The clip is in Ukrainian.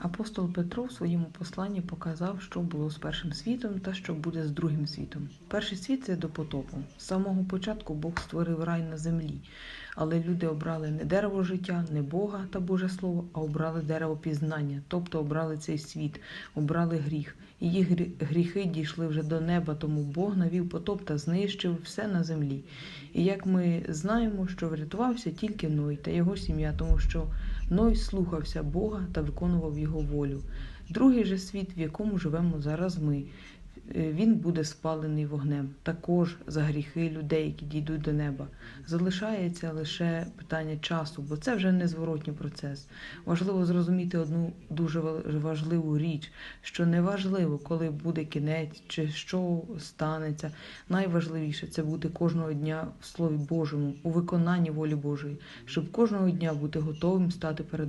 Апостол Петро в своєму посланні показав, що було з першим світом та що буде з другим світом. Перший світ це до потопу. З самого початку Бог створив рай на землі, але люди обрали не дерево життя, не Бога та Боже Слово, а обрали дерево пізнання, тобто обрали цей світ, обрали гріх. Грі- гріхи дійшли вже до неба, тому Бог навів потоп та знищив все на землі. І як ми знаємо, що врятувався тільки Ной та його сім'я, тому що Ной слухався Бога та виконував його волю. Другий же світ, в якому живемо зараз ми, е, він буде спалений вогнем, також за гріхи людей, які дійдуть до неба. Залишається лише питання часу, бо це вже незворотній процес. Важливо зрозуміти одну дуже важливу річ, що не важливо, коли буде кінець чи що станеться. Найважливіше це бути кожного дня в Слові Божому, у виконанні волі Божої, щоб кожного дня бути готовим стати перед